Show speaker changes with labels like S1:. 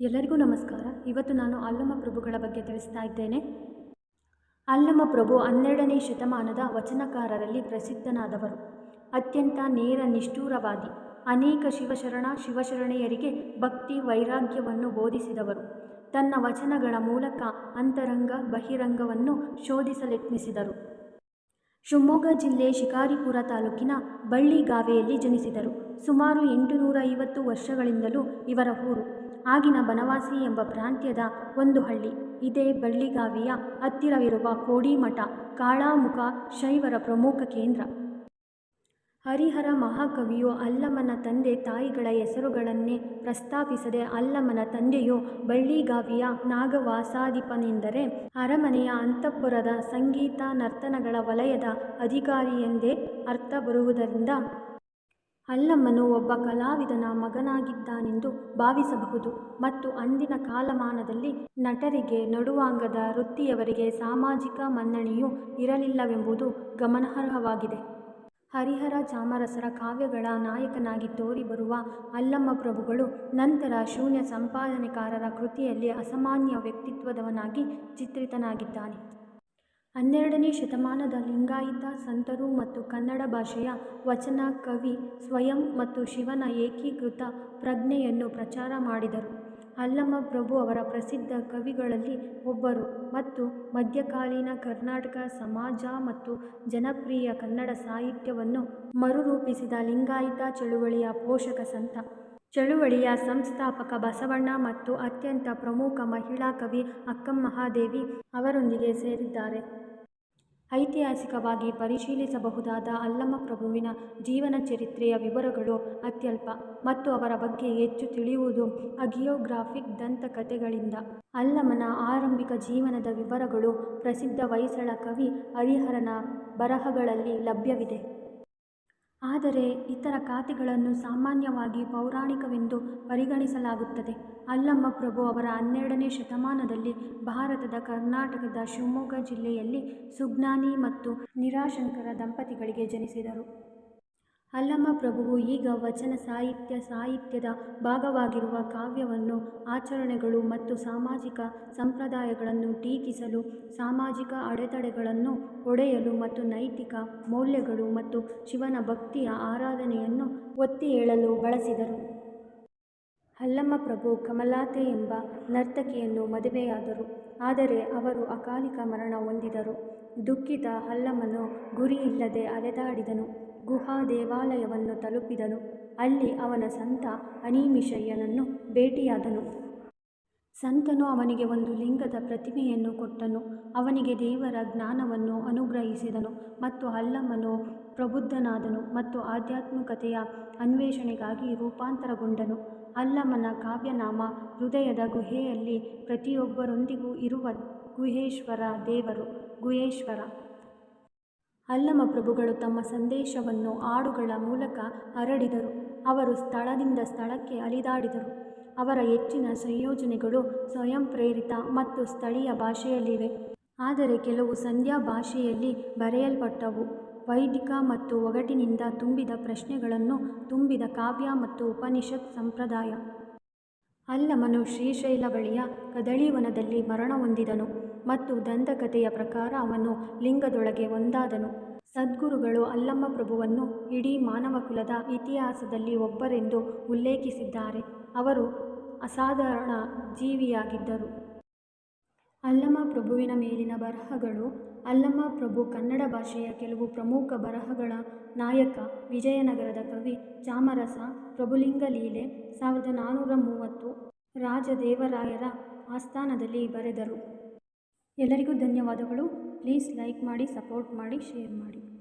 S1: ಎಲ್ಲರಿಗೂ ನಮಸ್ಕಾರ. ಇವತ್ತು ನಾನು ಅಲ್ಲಮ ಪ್ರಭುಗಳ ಬಗ್ಗೆ ತಿಳಿಸ್ತಾ ಇದ್ದೇನೆ. ಅಲ್ಲಮ ಪ್ರಭು ಹನ್ನೆರಡನೇ ಶತಮಾನದ ವಚನಕಾರರಲ್ಲಿ ಪ್ರಸಿದ್ಧನಾದವರು. ಅತ್ಯಂತ ನೇರ, ನಿಷ್ಠೂರವಾದಿ, ಅನೇಕ ಶಿವಶರಣ, ಶಿವಶರಣೆಯರಿಗೆ ಭಕ್ತಿ, ವೈರಾಗ್ಯವನ್ನು ಬೋಧಿಸಿದವರು. ತನ್ನ ವಚನಗಳ ಮೂಲಕ ಅಂತರಂಗ, ಬಹಿರಂಗವನ್ನು ಶೋಧಿಸಲೆತ್ನಿಸಿದರು. ಶಿವಮೊಗ್ಗ ಜಿಲ್ಲೆ ಶಿಕಾರಿಪುರ ತಾಲೂಕಿನ ಬಳ್ಳಿಗಾವೆಯಲ್ಲಿ ಜನಿಸಿದರು. ಸುಮಾರು ಎಂಟುನೂರ ಐವತ್ತು ವರ್ಷಗಳಿಂದಲೂ ಇವರ ಊರು. ಆಗಿನ ಬನವಾಸಿ ಎಂಬ ಪ್ರಾಂತ್ಯದ ಒಂದು ಹಳ್ಳಿ. ಇದೇ ಬಳ್ಳಿಗಾವಿಯ ಹತ್ತಿರವಿರುವ ಕೋಡಿಮಠ, ಕಾಳಾಮುಖ ಶೈವರ ಪ್ರಮುಖ ಕೇಂದ್ರ. ಹರಿಹರ ಮಹಾಕವಿಯು ಅಲ್ಲಮನ ತಂದೆ ತಾಯಿಗಳ ಹೆಸರುಗಳನ್ನೇ ಪ್ರಸ್ತಾಪಿಸದೆ ಅಲ್ಲಮನ ತಂದೆಯು ಬಳ್ಳಿಗಾವಿಯ ನಾಗವಾಸಾಧಿಪನೆಂದರೆ ಅರಮನೆಯ ಅಂತಃಪುರದ ಸಂಗೀತ ನರ್ತನಗಳ ವಲಯದ ಅಧಿಕಾರಿ ಎಂದೇ ಅರ್ಥ ಬರುವುದರಿಂದ ಅಲ್ಲಮ್ಮನು ಒಬ್ಬ ಕಲಾವಿದನ ಮಗನಾಗಿದ್ದಾನೆಂದು ಭಾವಿಸಬಹುದು ಮತ್ತು ಅಂದಿನ ಕಾಲಮಾನದಲ್ಲಿ ನಟರಿಗೆ ನಡುವಾಂಗದ ವೃತ್ತಿಯವರಿಗೆ ಸಾಮಾಜಿಕ ಮನ್ನಣೆಯೂ ಇರಲಿಲ್ಲವೆಂಬುದು ಗಮನಾರ್ಹವಾಗಿದೆ. ಹರಿಹರ ಚಾಮರಸರ ಕಾವ್ಯಗಳ ನಾಯಕನಾಗಿ ತೋರಿಬರುವ ಅಲ್ಲಮ್ಮ ಪ್ರಭುಗಳು ನಂತರ ಶೂನ್ಯ ಸಂಪಾದನೆಕಾರರ ಕೃತಿಯಲ್ಲಿ ಅಸಾಮಾನ್ಯ ವ್ಯಕ್ತಿತ್ವದವನಾಗಿ ಚಿತ್ರಿತನಾಗಿದ್ದಾನೆ. ಹನ್ನೆರಡನೇ ಶತಮಾನದ ಲಿಂಗಾಯತ ಸಂತರು ಮತ್ತು ಕನ್ನಡ ಭಾಷೆಯ ವಚನ, ಕವಿ, ಸ್ವಯಂ ಮತ್ತು ಶಿವನ ಏಕೀಕೃತ ಪ್ರಜ್ಞೆಯನ್ನು ಪ್ರಚಾರ ಮಾಡಿದರು. ಅಲ್ಲಮ್ಮ ಪ್ರಭು ಅವರ ಪ್ರಸಿದ್ಧ ಕವಿಗಳಲ್ಲಿ ಒಬ್ಬರು ಮತ್ತು ಮಧ್ಯಕಾಲೀನ ಕರ್ನಾಟಕ ಸಮಾಜ ಮತ್ತು ಜನಪ್ರಿಯ ಕನ್ನಡ ಸಾಹಿತ್ಯವನ್ನು ಮರುರೂಪಿಸಿದ ಲಿಂಗಾಯತ ಚಳುವಳಿಯ ಪೋಷಕ ಸಂತ. ಚಳುವಳಿಯ ಸಂಸ್ಥಾಪಕ ಬಸವಣ್ಣ ಮತ್ತು ಅತ್ಯಂತ ಪ್ರಮುಖ ಮಹಿಳಾ ಕವಿ ಅಕ್ಕಮಹಾದೇವಿ ಅವರೊಂದಿಗೆ ಸೇರಿದ್ದಾರೆ. ಐತಿಹಾಸಿಕವಾಗಿ ಪರಿಶೀಲಿಸಬಹುದಾದ ಅಲ್ಲಮ ಪ್ರಭುವಿನ ಜೀವನ ಚರಿತ್ರೆಯ ವಿವರಗಳು ಅತ್ಯಲ್ಪ ಮತ್ತು ಅವರ ಬಗ್ಗೆ ಹೆಚ್ಚು ತಿಳಿಯುವುದು ಅಗಿಯೋಗ್ರಾಫಿಕ್ ದಂತಕಥೆಗಳಿಂದ. ಅಲ್ಲಮನ ಆರಂಭಿಕ ಜೀವನದ ವಿವರಗಳು ಪ್ರಸಿದ್ಧ ಹೊಯ್ಸಳ ಕವಿ ಹರಿಹರನ ಬರಹಗಳಲ್ಲಿ ಲಭ್ಯವಿದೆ. ಆದರೆ ಇತರ ಖಾತೆಗಳನ್ನು ಸಾಮಾನ್ಯವಾಗಿ ಪೌರಾಣಿಕವೆಂದು ಪರಿಗಣಿಸಲಾಗುತ್ತದೆ. ಅಲ್ಲಮ್ಮ ಪ್ರಭು ಅವರ ಹನ್ನೆರಡನೇ ಶತಮಾನದಲ್ಲಿ ಭಾರತದ ಕರ್ನಾಟಕದ ಶಿವಮೊಗ್ಗ ಜಿಲ್ಲೆಯಲ್ಲಿ ಸುಜ್ಞಾನಿ ಮತ್ತು ನಿರಾಶಂಕರ ದಂಪತಿಗಳಿಗೆ ಜನಿಸಿದರು. ಅಲ್ಲಮ್ಮ ಪ್ರಭುವು ಈಗ ವಚನ ಸಾಹಿತ್ಯ ಸಾಹಿತ್ಯದ ಭಾಗವಾಗಿರುವ ಕಾವ್ಯವನ್ನು, ಆಚರಣೆಗಳು ಮತ್ತು ಸಾಮಾಜಿಕ ಸಂಪ್ರದಾಯಗಳನ್ನು ಟೀಕಿಸಲು, ಸಾಮಾಜಿಕ ಅಡೆತಡೆಗಳನ್ನು ಒಡೆಯಲು ಮತ್ತು ನೈತಿಕ ಮೌಲ್ಯಗಳು ಮತ್ತು ಶಿವನ ಭಕ್ತಿಯ ಆರಾಧನೆಯನ್ನು ಒತ್ತಿ ಹೇಳಲು ಬಳಸಿದರು. ಅಲ್ಲಮ್ಮ ಪ್ರಭು ಕಮಲಾತೆ ಎಂಬ ನರ್ತಕಿಯನ್ನು ಮದುವೆಯಾದರು. ಆದರೆ ಅವರು ಅಕಾಲಿಕ ಮರಣ ಹೊಂದಿದರು. ದುಃಖಿತ ಅಲ್ಲಮ್ಮನು ಗುರಿಯಿಲ್ಲದೆ ಅಲೆದಾಡಿದನು. ಗುಹಾ ದೇವಾಲಯವನ್ನು ತಲುಪಿದನು. ಅಲ್ಲಿ ಅವನ ಸಂತ ಅನಿಮಿಷಯ್ಯನನ್ನು ಭೇಟಿಯಾದನು. ಸಂತನು ಅವನಿಗೆ ಒಂದು ಲಿಂಗದ ಪ್ರತಿಮೆಯನ್ನು ಕೊಟ್ಟನು. ಅವನಿಗೆ ದೇವರ ಜ್ಞಾನವನ್ನು ಅನುಗ್ರಹಿಸಿದನು ಮತ್ತು ಅಲ್ಲಮ್ಮನು ಪ್ರಬುದ್ಧನಾದನು ಮತ್ತು ಆಧ್ಯಾತ್ಮಿಕತೆಯ ಅನ್ವೇಷಣೆಗಾಗಿ ರೂಪಾಂತರಗೊಂಡನು. ಅಲ್ಲಮ್ಮನ ಕಾವ್ಯನಾಮ ಹೃದಯದ ಗುಹೆಯಲ್ಲಿ ಪ್ರತಿಯೊಬ್ಬರೊಂದಿಗೂ ಇರುವ ಗುಹೇಶ್ವರ ದೇವರು ಗುಹೇಶ್ವರ. ಅಲ್ಲಮ ಪ್ರಭುಗಳು ತಮ್ಮ ಸಂದೇಶವನ್ನು ಹಾಡುಗಳ ಮೂಲಕ ಹರಡಿದರು. ಅವರು ಸ್ಥಳದಿಂದ ಸ್ಥಳಕ್ಕೆ ಅಲಿದಾಡಿದರು. ಅವರ ಹೆಚ್ಚಿನ ಸಂಯೋಜನೆಗಳು ಸ್ವಯಂ ಪ್ರೇರಿತ ಮತ್ತು ಸ್ಥಳೀಯ ಭಾಷೆಯಲ್ಲಿವೆ. ಆದರೆ ಕೆಲವು ಸಂಧ್ಯಾ ಭಾಷೆಯಲ್ಲಿ ಬರೆಯಲ್ಪಟ್ಟವು. ವೈದಿಕ ಮತ್ತು ಒಗಟಿನಿಂದ ತುಂಬಿದ ಪ್ರಶ್ನೆಗಳನ್ನು ತುಂಬಿದ ಕಾವ್ಯ ಮತ್ತು ಉಪನಿಷತ್ ಸಂಪ್ರದಾಯ. ಅಲ್ಲಮನು ಶ್ರೀಶೈಲ ಬಳಿಯ ಕದಳಿವನದಲ್ಲಿ ಮರಣ ಹೊಂದಿದನು. ಮತ್ತು ದಂತಕಥೆಯ ಪ್ರಕಾರ ಅವನು ಲಿಂಗದೊಳಗೆ ಒಂದಾದನು. ಸದ್ಗುರುಗಳು ಅಲ್ಲಮ್ಮ ಪ್ರಭುವನ್ನು ಇಡೀ ಮಾನವಕುಲದ ಇತಿಹಾಸದಲ್ಲಿ ಒಬ್ಬರೆಂದು ಉಲ್ಲೇಖಿಸಿದ್ದಾರೆ. ಅವರು ಅಸಾಧಾರಣ ಜೀವಿಯಾಗಿದ್ದರು. ಅಲ್ಲಮ್ಮ ಪ್ರಭುವಿನ ಮೇಲಿನ ಬರಹಗಳು, ಅಲ್ಲಮ್ಮ ಪ್ರಭು ಕನ್ನಡ ಭಾಷೆಯ ಕೆಲವು ಪ್ರಮುಖ ಬರಹಗಳ ನಾಯಕ, ವಿಜಯನಗರದ ಕವಿ ಚಾಮರಸ, ಪ್ರಭುಲಿಂಗ ಲೀಲೆ, ಸಾವಿರದ ನಾನ್ನೂರ ಮೂವತ್ತು ರಾಜದೇವರಾಯರ ಆಸ್ಥಾನದಲ್ಲಿ ಬರೆದರು. ಎಲ್ಲರಿಗೂ ಧನ್ಯವಾದಗಳು. ಪ್ಲೀಸ್ ಲೈಕ್ ಮಾಡಿ ಸಪೋರ್ಟ್ ಮಾಡಿ ಶೇರ್ ಮಾಡಿ.